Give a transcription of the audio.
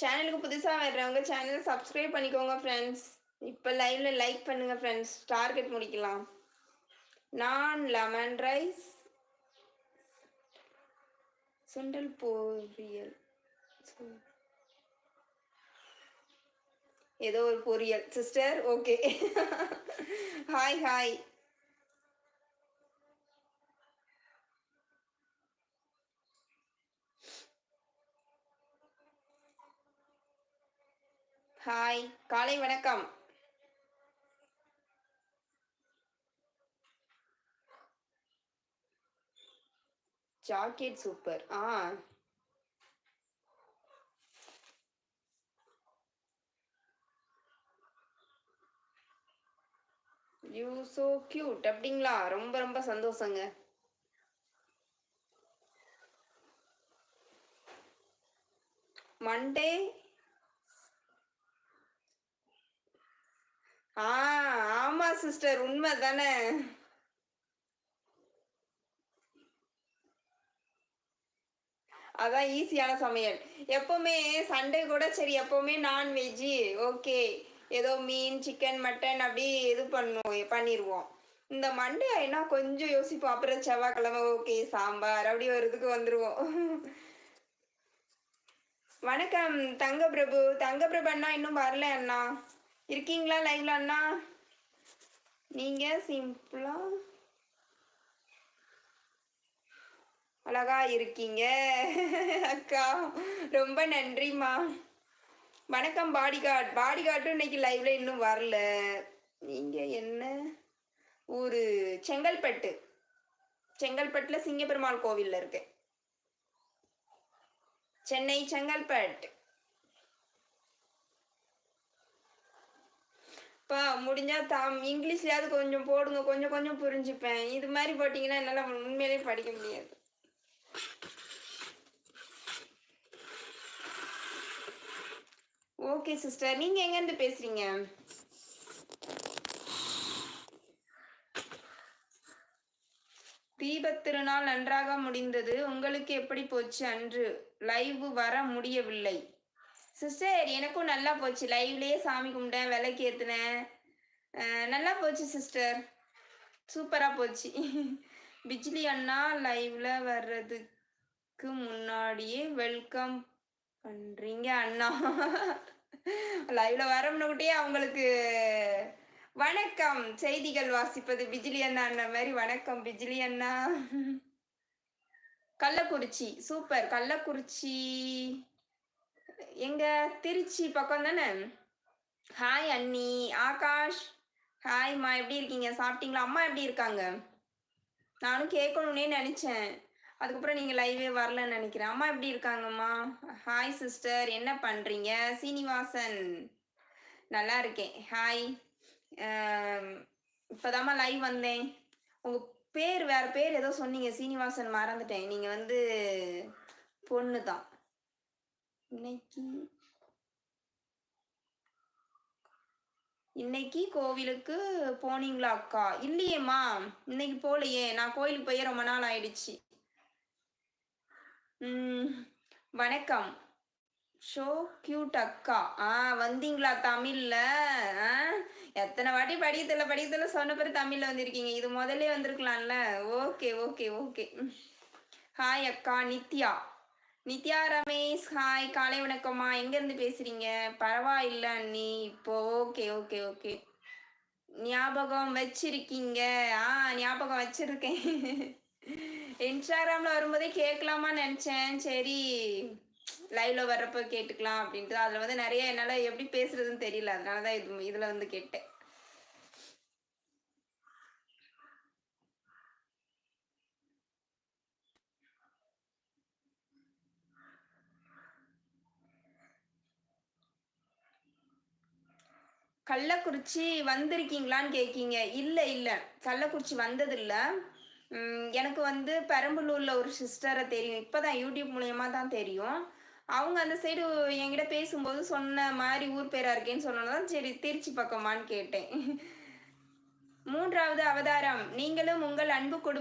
சேனலுக்கு புதுசாக வர்றவங்க சேனலை சப்ஸ்கிரைப் பண்ணிக்கோங்க ஃப்ரெண்ட்ஸ் இப்போ லைவ்ல லைக் பண்ணுங்க ஃப்ரெண்ட்ஸ் டார்கெட் முடிக்கலாம். நான் லெமன் ரைஸ் சுண்டல் பொரியல். ஏதோ ஒரு பொரியல். Sister okay hi hi hi காலை வணக்கம். ஜாக்கெட் சூப்பர் ஆ. யூ சோ கியூட் அப்படிங்களா? ரொம்ப ரொம்ப சந்தோஷங்க. மண்டே ஆ ஆமா சிஸ்டர் உண்மை தானே அதான் ஈஸியான சமையல். எப்பவுமே சண்டே கூட சரி எப்பவுமே நான்வெஜ்ஜு ஓகே ஏதோ மீன் சிக்கன் மட்டன் அப்படி இது பண்ணுவோம் பண்ணிடுவோம் இந்த மண்டே ஆயினா கொஞ்சம் யோசிப்போம். அப்புறம் செவ்வாய்க்கிழமை ஓகே சாம்பார் அப்படி ஒரு இதுக்கு வந்துருவோம். வணக்கம் தங்க பிரபு தங்க பிரபு அண்ணா இன்னும் வரல அண்ணா? இருக்கீங்களா லைவ்ல அண்ணா? நீங்க சிம்பிளா அழகா இருக்கீங்க. அக்கா ரொம்ப நன்றிம்மா. வணக்கம் பாடிகார்ட் பாடிகார்டும் இன்னைக்கு லைவ்ல இன்னும் வரல. நீங்க என்ன ஊர்? செங்கல்பட்டு. செங்கல்பட்டுல சிங்கப்பெருமாள் கோவில்ல இருக்கேன். சென்னை செங்கல்பட்டு. பா முடிஞ்சா தாம் இங்கிலீஷ்லயாவது கொஞ்சம் போடுங்க கொஞ்சம் கொஞ்சம் புரிஞ்சுப்பேன். இது மாதிரி போட்டிங்கன்னா என்னால் உண்மையிலேயே படிக்க முடியாது. Okay sister. நீங்க எங்க இருந்து பேசுறீங்க? தீபத் திருநாள் நன்றாக முடிந்தது. உங்களுக்கு எப்படி போச்சு அன்று? லைவ் வர முடியவில்லை. சிஸ்டர் எனக்கும் நல்லா போச்சு. லைவ்லயே சாமி கும்பிட்டேன் விளக்கு ஏத்துனேன். நல்லா போச்சு சிஸ்டர் சூப்பரா போச்சு. பிஜ்லி அண்ணா லைவ்ல வர்றதுக்கு முன்னாடியே வெல்கம் பண்றீங்க அண்ணா. லைவ்ல வரமுன்னுகிட்டே அவங்களுக்கு வணக்கம். செய்திகள் வாசிப்பது பிஜிலி அண்ணா அண்ணா மாதிரி. வணக்கம் பிஜிலி அண்ணா. கள்ளக்குறிச்சி. சூப்பர் கள்ளக்குறிச்சி. எங்க திருச்சி பக்கம் தானே? ஹாய் அண்ணி. ஆகாஷ். ஹாய்மா எப்படி இருக்கீங்க? சாப்பிட்டீங்களா? அம்மா எப்படி இருக்காங்க? நானும் கேட்கணுன்னே நினச்சேன். அதுக்கப்புறம் நீங்கள் லைவே வரலன்னு நினைக்கிறேன். அம்மா எப்படி இருக்காங்கம்மா? ஹாய் சிஸ்டர் என்ன பண்ணுறீங்க சீனிவாசன். நல்லா இருக்கேன். ஹாய் இப்போதாம்மா லைவ் வந்தேன். உங்கள் பேர் வேற பேர் ஏதோ சொன்னீங்க. சீனிவாசன் மறந்துட்டேன். நீங்கள் வந்து பொண்ணு தான் இன்னைக்கு இன்னைக்கு கோவிலுக்கு போனீங்களா அக்கா? இல்லையேம்மா இன்னைக்கு போகலையே. நான் கோயிலுக்கு போய் ரொம்ப நாள் ஆயிடுச்சு. ம் வணக்கம். ஷோ கியூட் அக்கா. ஆ வந்தீங்களா தமிழ்ல? ஆ எத்தனை வாட்டி படிக்கத்துல படிக்கத்துல சொன்ன பிறகு தமிழ்ல வந்திருக்கீங்க. இது முதல்ல வந்திருக்கலாம்ல. ஓகே ஓகே ஓகே ஹாய் அக்கா நித்யா. நித்யா ரமேஷ் ஹாய் காலை வணக்கம்மா. எங்க இருந்து பேசுறீங்க? பரவாயில்ல அண்ணி. இப்போ ஓகே ஓகே ஓகே ஞாபகம் வச்சிருக்கீங்க. ஆ ஞாபகம் வச்சிருக்கேன். இன்ஸ்டாகிராம்ல வரும்போதே கேட்கலாமா நினைச்சேன். சரி லைவ்ல வர்றப்ப கேட்டுக்கலாம் அப்படின்ட்டு. அதுல வந்து நிறைய என்னால எப்படி பேசுறதுன்னு தெரியல. அதனாலதான் இது இதுல வந்து கேட்டேன். கள்ளக்குறிச்சி வந்திருக்கீங்களான்னு கேட்கீங்க இல்லை இல்லை. கள்ளக்குறிச்சி வந்ததில்லை. எனக்கு வந்து பெரம்பலூரில் ஒரு சிஸ்டரை தெரியும். இப்போ தான் யூடியூப் மூலயமா தான் தெரியும். அவங்க அந்த சைடு என்கிட்ட பேசும்போது சொன்ன மாதிரி ஊர் பேராக இருக்கேன்னு சொன்னதான் சரி திருச்சி பக்கமான்னு கேட்டேன். மூன்றாவது அவதாரம். நீங்களும் உங்கள் அன்பு குடும்ப